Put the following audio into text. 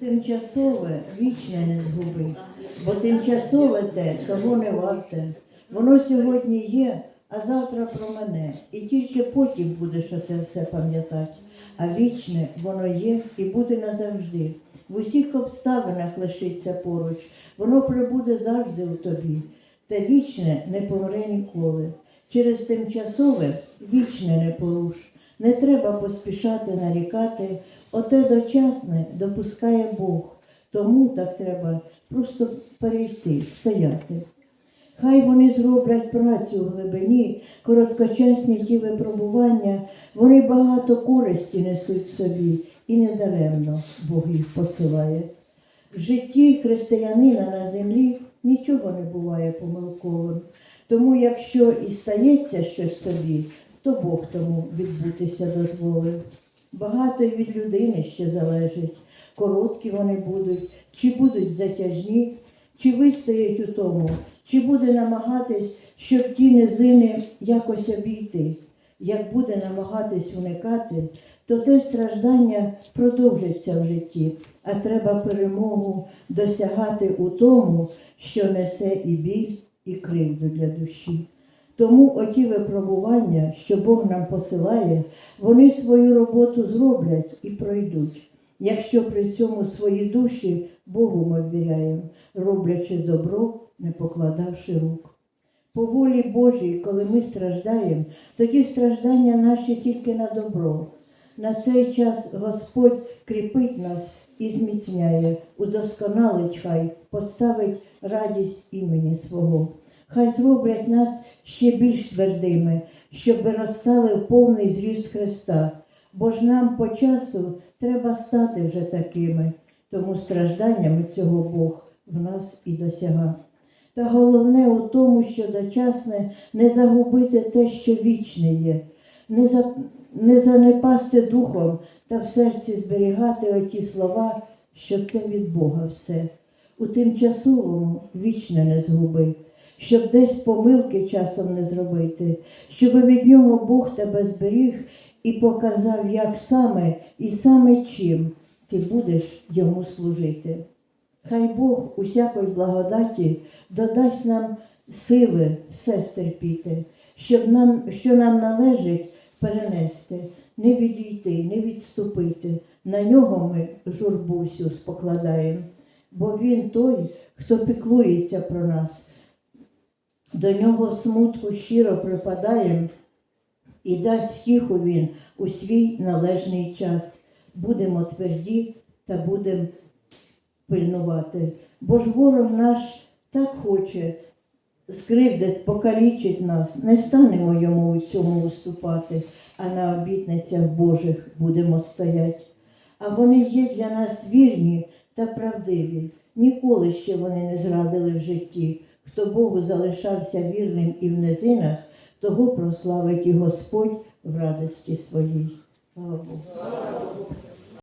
Тимчасове вічне не згуби, бо тимчасове те того не варте. Воно сьогодні є, а завтра про мене. І тільки потім будеш оце все пам'ятати. А вічне воно є і буде назавжди. В усіх обставинах лишиться поруч, воно прибуде завжди у тобі. Те вічне не помре ніколи. Через тимчасове вічне не поруш. Не треба поспішати нарікати, оте дочасне допускає Бог. Тому так треба просто перейти, стояти. Хай вони зроблять працю в глибині, короткочасні ті випробування, вони багато користі несуть собі, і недаремно Бог їх посилає. В житті християнина на землі нічого не буває помилковим. Тому якщо і стається щось тобі, то Бог тому відбутися дозволив. Багато й від людини ще залежить. Короткі вони будуть, чи будуть затяжні, чи вистоять у тому, чи буде намагатись, щоб ті низини якось обійти. Як буде намагатись уникати, то те страждання продовжиться в житті, а треба перемогу досягати у тому, що несе і біль, і кривду для душі. Тому оті випробування, що Бог нам посилає, вони свою роботу зроблять і пройдуть. Якщо при цьому свої душі Богу ми ввіряємо, роблячи добро, не покладавши рук. По волі Божій, коли ми страждаємо, тоді страждання наші тільки на добро. На цей час Господь кріпить нас і зміцняє, удосконалить хай, поставить радість імені свого. Хай зроблять нас ще більш твердими, щоб виростали в повний зріст Христа. Бо ж нам по часу треба стати вже такими, тому стражданнями цього Бог в нас і досягав. Та головне у тому, що дочасне не загубити те, що вічне є, не, за, не занепасти духом та в серці зберігати оті слова, що це від Бога все. У тимчасовому вічне не згуби, щоб десь помилки часом не зробити, щоб від нього Бог тебе зберіг і показав, як саме і саме чим ти будеш йому служити. Хай Бог усякої благодаті додасть нам сили все стерпіти, щоб нам, що нам належить перенести, не відійти, не відступити. На нього ми журбу всю спокладаємо, бо Він той, хто піклується про нас. До нього смутку щиро припадаємо і дасть втіху він у свій належний час. Будемо тверді та будемо пильнувати. Бо ж ворог наш так хоче скривдить, покалічить нас, не станемо йому у цьому уступати, а на обітницях Божих будемо стоять. А вони є для нас вірні та правдиві. Ніколи ще вони не зрадили в житті. Хто Богу залишався вірним і в низинах, того прославить і Господь в радості своїй. Слава Богу.